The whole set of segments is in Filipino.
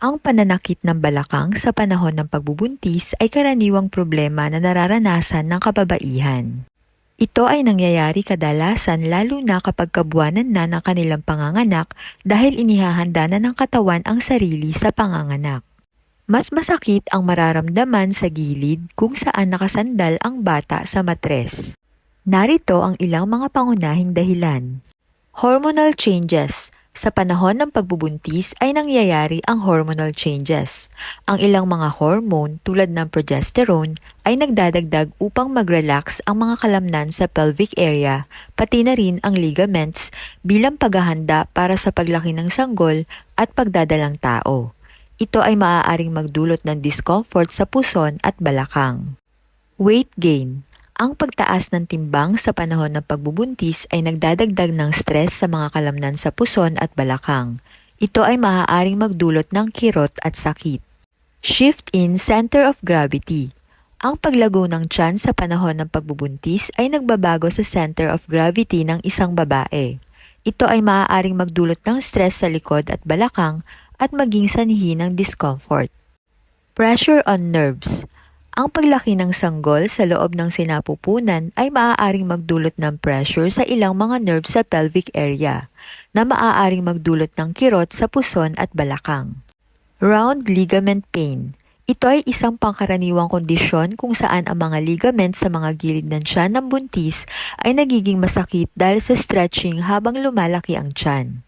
Ang pananakit ng balakang sa panahon ng pagbubuntis ay karaniwang problema na nararanasan ng kababaihan. Ito ay nangyayari kadalasan lalo na kapag kabuanan na ng kanilang panganganak dahil inihahanda na ng katawan ang sarili sa panganganak. Mas masakit ang mararamdaman sa gilid kung saan nakasandal ang bata sa matres. Narito ang ilang mga pangunahing dahilan. Hormonal changes. Sa panahon ng pagbubuntis ay nangyayari ang hormonal changes. Ang ilang mga hormone tulad ng progesterone ay nagdadagdag upang mag-relax ang mga kalamnan sa pelvic area, pati na rin ang ligaments bilang paghahanda para sa paglaki ng sanggol at pagdadalang tao. Ito ay maaaring magdulot ng discomfort sa puson at balakang. Weight gain. Ang pagtaas ng timbang sa panahon ng pagbubuntis ay nagdadagdag ng stress sa mga kalamnan sa puson at balakang. Ito ay maaaring magdulot ng kirot at sakit. Shift in center of gravity. Ang paglago ng tiyan sa panahon ng pagbubuntis ay nagbabago sa center of gravity ng isang babae. Ito ay maaaring magdulot ng stress sa likod at balakang at maging sanhi ng discomfort. Pressure on nerves. Ang paglaki ng sanggol sa loob ng sinapupunan ay maaaring magdulot ng pressure sa ilang mga nerves sa pelvic area na maaaring magdulot ng kirot sa puson at balakang. Round ligament pain. Ito ay isang pangkaraniwang kondisyon kung saan ang mga ligament sa mga gilid ng tiyan ng buntis ay nagiging masakit dahil sa stretching habang lumalaki ang tiyan.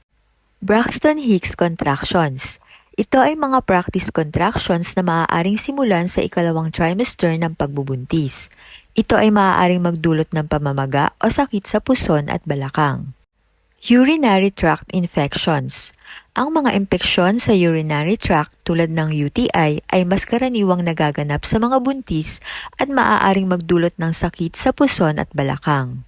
Braxton Hicks contractions. Ito ay mga practice contractions na maaaring simulan sa ikalawang trimester ng pagbubuntis. Ito ay maaaring magdulot ng pamamaga o sakit sa puson at balakang. Urinary tract infections. Ang mga impeksyon sa urinary tract tulad ng UTI ay mas karaniwang nagaganap sa mga buntis at maaaring magdulot ng sakit sa puson at balakang.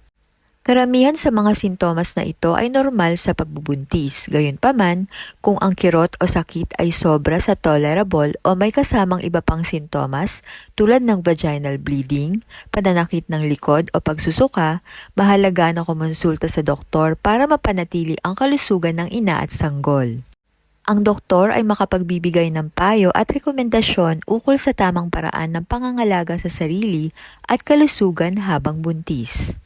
Karamihan sa mga sintomas na ito ay normal sa pagbubuntis. Gayunpaman, kung ang kirot o sakit ay sobra sa tolerable o may kasamang iba pang sintomas tulad ng vaginal bleeding, pananakit ng likod o pagsusuka, mahalaga na kumonsulta sa doktor para mapanatili ang kalusugan ng ina at sanggol. Ang doktor ay makapagbibigay ng payo at rekomendasyon ukol sa tamang paraan ng pangangalaga sa sarili at kalusugan habang buntis.